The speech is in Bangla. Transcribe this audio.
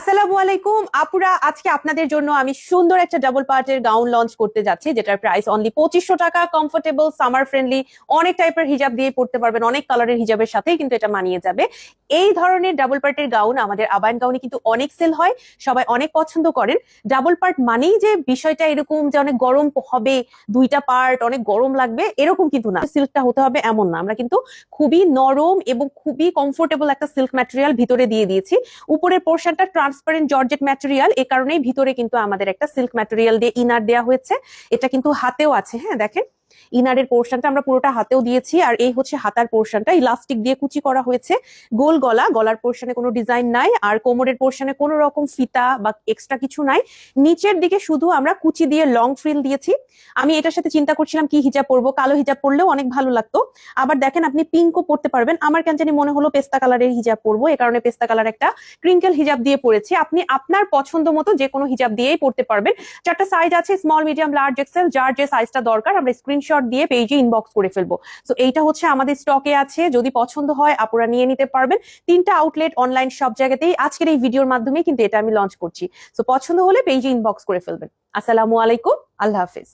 আসসালামু আলাইকুম। আপুরা, আজকে আপনাদের জন্য আমি সুন্দর একটা ডাবল পার্টের গাউন লঞ্চ করতে যাচ্ছি, যেটার প্রাইস অনলি পঁচিশশো টাকা কমফোর্টেবল সামার ফ্রেন্ডলি অনেক টাইপের হিজাব দিয়ে পড়তে পারবেন, অনেক কালারের হিজাবের সাথেই কিন্তু এটা মানিয়ে যাবে। এই ধরনের ডাবল পার্টের গাউন আমাদের আবায়ন গাউনে কিন্তু অনেক সেল হয়, সবাই অনেক পছন্দ করেন। ডাবল পার্ট মানেই যে বিষয়টা এরকম যে অনেক গরম হবে, দুইটা পার্ট অনেক গরম লাগবে, এরকম কিন্তু না। সিল্কটা হতে হবে এমন না। আমরা কিন্তু খুবই নরম এবং খুবই কমফোর্টেবল একটা সিল্ক ম্যাটেরিয়াল ভিতরে দিয়ে দিয়েছি। উপরের পোর্শনটা ট্রান্সপারেন্ট জর্জেট ম্যাটেরিয়াল এ কারণেই ভিতরে কিন্তু আমাদের একটা সিল্ক ম্যাটেরিয়াল দিয়ে ইনার দেওয়া হয়েছে। এটা কিন্তু হাতেও আছে হ্যাঁ দেখেন। ইনারের পোর্শনটা আমরা পুরোটা হাতেও দিয়েছি, আর এই হচ্ছে হাতার পোর্শনটা। ইলাস্টিক দিয়ে কুচি করা হয়েছে। গোল গলা, গলার পোর্শনে কোনো ডিজাইন নাই, আর কোমরের পোর্শনে কোনো রকম ফিতা বা এক্সট্রা কিছু নাই। নিচের দিকে শুধু আমরা কুচি দিয়ে লং ফ্রিল দিয়েছি। আমি এটার সাথে চিন্তা করছিলাম কি হিজাব পরবো, কালো হিজাব পরলেও অনেক ভালো লাগতো। আবার দেখেন আপনি পিঙ্কও পরতে পারবেন। আমার কেন জানি মনে হলো পেস্তা কালারের হিজাব পরবো, এ কারণে পেস্তা কালার একটা ক্রিঙ্কেল হিজাব দিয়ে পরেছি। আপনি আপনার পছন্দ মতো যে কোনো হিজাব দিয়েই পড়তে পারবেন। চারটা সাইজ আছে স্মল মিডিয়াম লার্জ এক্সেল যার যে সাইজটা দরকার, আমরা স্ক্রিনশট দিয়ে পেজে ইনবক্স করে ফেলব। তো এইটা হচ্ছে আমাদের স্টকে আছে। যদি পছন্দ হয় আপনারা নিয়ে নিতে পারবেন। তিনটা আউটলেট অনলাইন সব জায়গাতেই আজকের এই ভিডিওর মাধ্যমে কিন্তু এটা আমি লঞ্চ করছি। তো পছন্দ হলে পেজে ইনবক্স করে ফেলবেন। আসসালামু আলাইকুম। আল্লাহ হাফিজ।